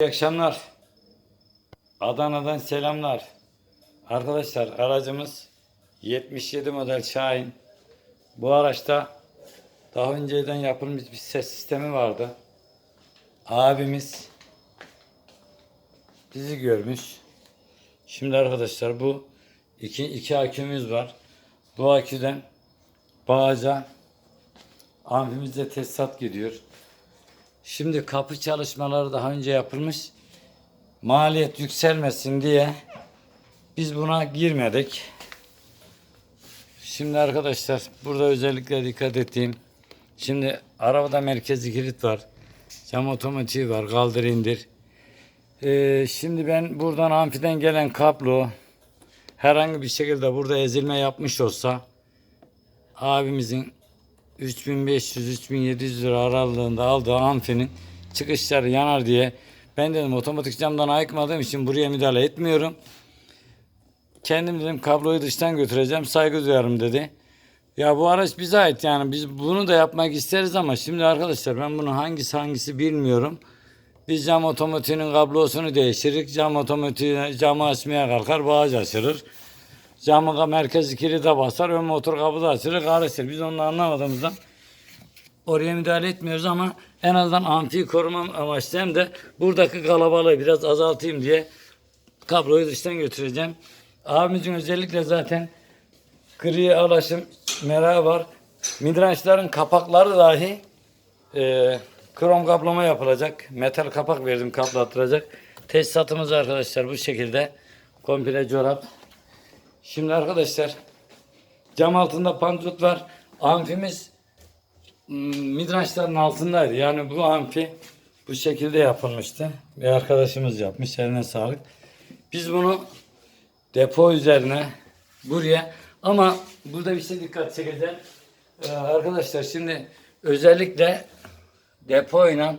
İyi akşamlar. Adana'dan selamlar. Arkadaşlar aracımız 77 model Şahin. Bu araçta daha önceden yapılmış bir ses sistemi vardı. Abimiz bizi görmüş. Şimdi arkadaşlar bu iki, iki akümüz var. Bu aküden bağaca amfimize tesisat gidiyor. Şimdi kapı çalışmaları daha önce yapılmış. Maliyet yükselmesin diye biz buna girmedik. Şimdi arkadaşlar burada özellikle dikkat ettiğim. Şimdi arabada merkezi kilit var. Cam otomatiği var. Kaldır indir. Ee, şimdi ben buradan amfiden gelen kablo herhangi bir şekilde burada ezilme yapmış olsa abimizin 3500-3700 lira aralığında aldığı amfinin çıkışları yanar diye ben dedim otomatik camdan ayıkmadığım için buraya müdahale etmiyorum. Kendim dedim kabloyu dıştan götüreceğim saygı duyarım dedi. Ya bu araç bize ait yani biz bunu da yapmak isteriz ama şimdi arkadaşlar ben bunu hangisi hangisi bilmiyorum. Biz cam otomatiğinin kablosunu değiştirik. Cam otomatiği camı açmaya kalkar bağış açılır. Camı merkezi kilide basar. Ön motor kapıda açılır. Karışır. Biz onu anlamadığımızdan oraya müdahale etmiyoruz ama en azından amfiyi korumam amaçlı hem de buradaki kalabalığı biraz azaltayım diye kabloyu dıştan götüreceğim. Abimizin özellikle zaten gri alaşım merakı var. Midrançların kapakları dahi e, krom kaplama yapılacak. Metal kapak verdim kaplattıracak. Tesisatımız arkadaşlar bu şekilde. Komple çorap. Şimdi arkadaşlar cam altında pantut var. Amfimiz mm, midrançların altındaydı. Yani bu amfi bu şekilde yapılmıştı. Bir arkadaşımız yapmış. Eline sağlık. Biz bunu depo üzerine buraya ama burada bir şey dikkat çekeceğim. Ee, arkadaşlar şimdi özellikle depo ile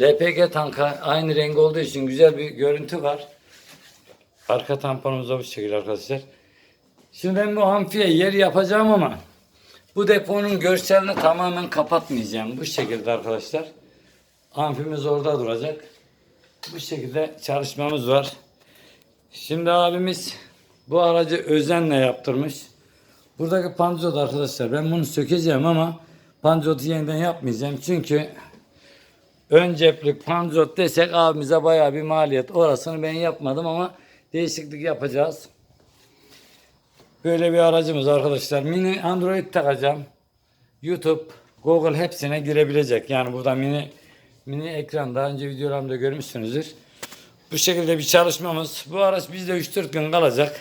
LPG tanka aynı renk olduğu için güzel bir görüntü var. Arka tamponumuz da bu şekilde arkadaşlar. Şimdi ben bu amfiye yer yapacağım ama bu deponun görselini tamamen kapatmayacağım. Bu şekilde arkadaşlar. Amfimiz orada duracak. Bu şekilde çalışmamız var. Şimdi abimiz bu aracı özenle yaptırmış. Buradaki panzot arkadaşlar ben bunu sökeceğim ama panzotu yeniden yapmayacağım. Çünkü ön ceplik panzot desek abimize bayağı bir maliyet. Orasını ben yapmadım ama değişiklik yapacağız. Böyle bir aracımız arkadaşlar. Mini Android takacağım. YouTube, Google hepsine girebilecek. Yani burada mini mini ekran daha önce videolarımda görmüşsünüzdür. Bu şekilde bir çalışmamız. Bu araç bizde 3-4 gün kalacak.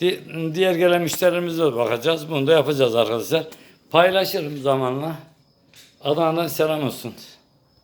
Di- diğer gelen müşterilerimize bakacağız. Bunu da yapacağız arkadaşlar. Paylaşırım zamanla. Adana'dan selam olsun.